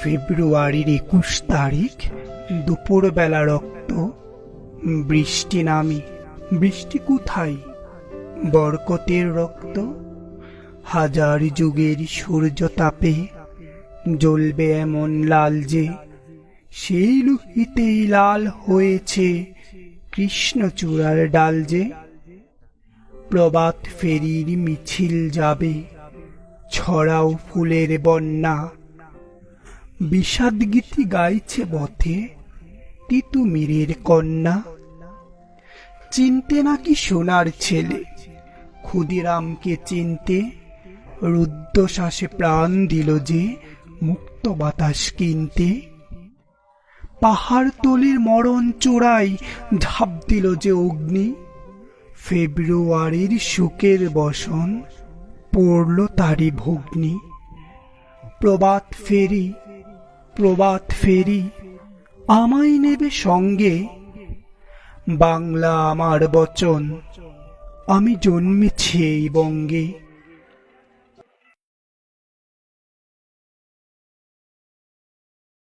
ফেব্রুয়ারির একুশ তারিখ, দুপুরবেলা রক্ত, বৃষ্টি নামি। বৃষ্টি কোথায়? বরকতের রক্ত? হাজার যুগের সূর্য তাপে জ্বলবে এমন লাল যে, সেই লোহিতেই লাল হয়েছে কৃষ্ণচূড়ার ডাল যে। প্রবাত ফেরির মিছিল যাবে, ছড়াও ফুলের বন্যা। বিষাদ গীতি গাইছে পথে তিতুমিরের কন্যা। চিনতে নাকি সোনার ছেলে? ক্ষুদিরামকে চিনতে রুদ্ধশ্বাসে প্রাণ দিল যে মুক্ত বাতাস কিনতে। পাহাড় তলির মরণ চূড়ায় ঝাঁপ দিল যে অগ্নি। ফেব্রুয়ারির সুখের বসন পড়ল তারি ভগ্নি। প্রবাদ ফেরি প্রবাত ফেরি আমায় নেবে সঙ্গে। বাংলা আমার বচন আমি জন্মেছি এই বঙ্গে।